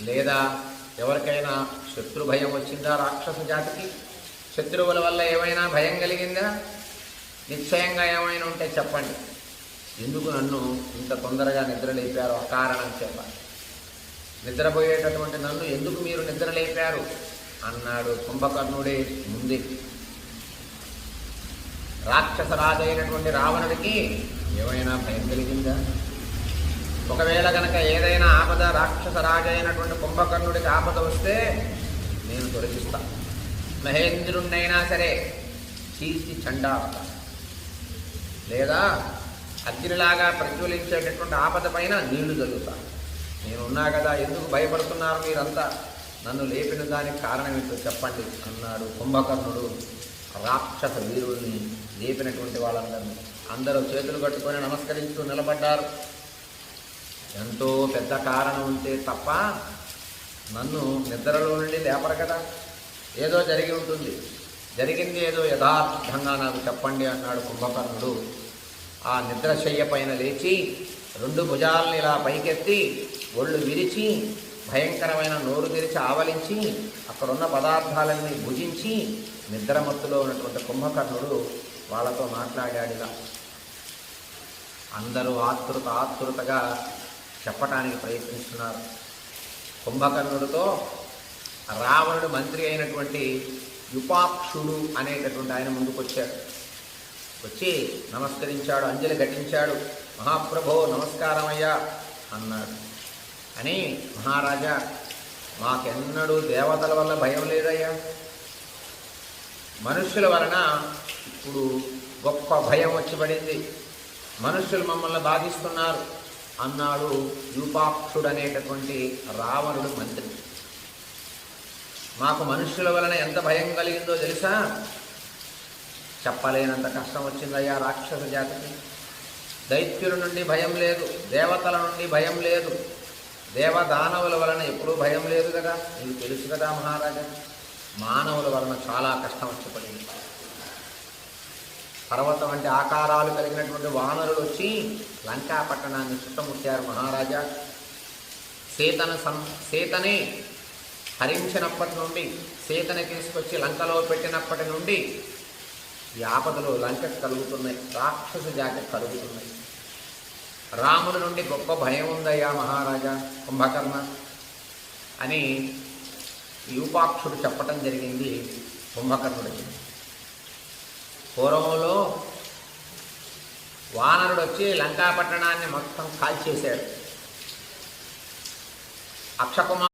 లేదా ఎవరికైనా శత్రు భయం వచ్చిందా రాక్షస జాతికి? శత్రువుల వల్ల ఏమైనా భయం కలిగిందా? నిశ్చయంగా ఏమైనా ఉంటే చెప్పండి. ఎందుకు నన్ను ఇంత తొందరగా నిద్ర లేపారో అకారణం చెప్పాలి నిద్రపోయేటటువంటి నన్ను ఎందుకు మీరు నిద్ర లేపారు అన్నాడు కుంభకర్ణుడే ముందే. రాక్షస రాజైనటువంటి రావణుడికి ఏమైనా భయం కలిగిందా? ఒకవేళ గనక ఏదైనా ఆపద రాక్షస రాజైనటువంటి కుంభకర్ణుడికి ఆపద వస్తే నేను తొలగిస్తా. మహేంద్రుణ్ణైనా సరే చీల్చి చండాలత. లేదా అగ్నిలాగా ప్రజ్వలించేటటువంటి ఆపద పైన నీళ్ళు జరుగుతా నేనున్నా కదా ఎందుకు భయపడుతున్నారు మీరంతా? నన్ను లేపిన దానికి కారణం ఏంటో చెప్పండి అన్నాడు కుంభకర్ణుడు. రాక్షస వీరుల్ని లేపినటువంటి వాళ్ళందరినీ. అందరూ చేతులు కట్టుకొని నమస్కరిస్తూ నిలబడ్డారు. ఎంతో పెద్ద కారణం ఉంటే తప్ప నన్ను నిద్రలో నుండి లేపరు కదా. ఏదో జరిగి ఉంటుంది. జరిగింది ఏదో యథార్థంగా నాకు చెప్పండి అన్నాడు కుంభకర్ణుడు. ఆ నిద్రశయ్య పైన లేచి రెండు భుజాలను ఇలా పైకెత్తి ఒళ్ళు విరిచి భయంకరమైన నోరు తెరిచి ఆవలించి అక్కడున్న పదార్థాలన్నీ భుజించి నిద్రమత్తులో ఉన్నటువంటి కుంభకర్ణుడు వాళ్ళతో మాట్లాడాడిలా. అందరూ ఆతృత ఆతృతగా చెప్పటానికి ప్రయత్నిస్తున్నారు. కుంభకర్ణుడితో రావణుడు మంత్రి అయినటువంటి యుపాక్షుడు అనేటటువంటి ఆయన ముందుకొచ్చాడు. వచ్చి నమస్కరించాడు అంజలి ఘటించాడు. మహాప్రభో నమస్కారమయ్యా అన్నాడు. అని మహారాజా మాకెన్నడూ దేవతల వల్ల భయం లేదయ్యా. మనుష్యుల వలన ఇప్పుడు గొప్ప భయం వచ్చి పడింది. మమ్మల్ని బాధిస్తున్నారు. అన్నాడు యూపాక్షుడు అనేటటువంటి రావణుడు మంత్రి. మాకు మనుష్యుల వలన ఎంత భయం కలిగిందో తెలుసా? చెప్పలేనంత కష్టం వచ్చిందయ్యా రాక్షస జాతికి. దైత్యుల నుండి భయం లేదు దేవతల నుండి భయం లేదు. దేవదానవుల వలన ఎప్పుడూ భయం లేదు కదా? నీకు తెలుసు కదా మహారాజా మానవుల వలన చాలా కష్టం వచ్చి పడింది పర్వతం వంటి ఆకారాలు కలిగినటువంటి వానరులు వచ్చి లంకా పట్టణాన్ని చుట్టముట్టారు మహారాజా. సీతను సం సీతని హరించినప్పటి నుండి సీతని తీసుకొచ్చి లంకలో పెట్టినప్పటి నుండి ఈ ఆపదలు లంకకు కలుగుతున్నాయి రాక్షస జాతి కలుగుతున్నాయి. రాముడి నుండి గొప్ప భయం ఉందయ్యా మహారాజా కుంభకర్ణ అని యూపాక్షుడు చెప్పటం జరిగింది కుంభకర్ణుడికి. పూర్వంలో వానరుడు వచ్చి లంకాపట్టణాన్ని మొత్తం కాల్చేశాడు. అక్షకుమార్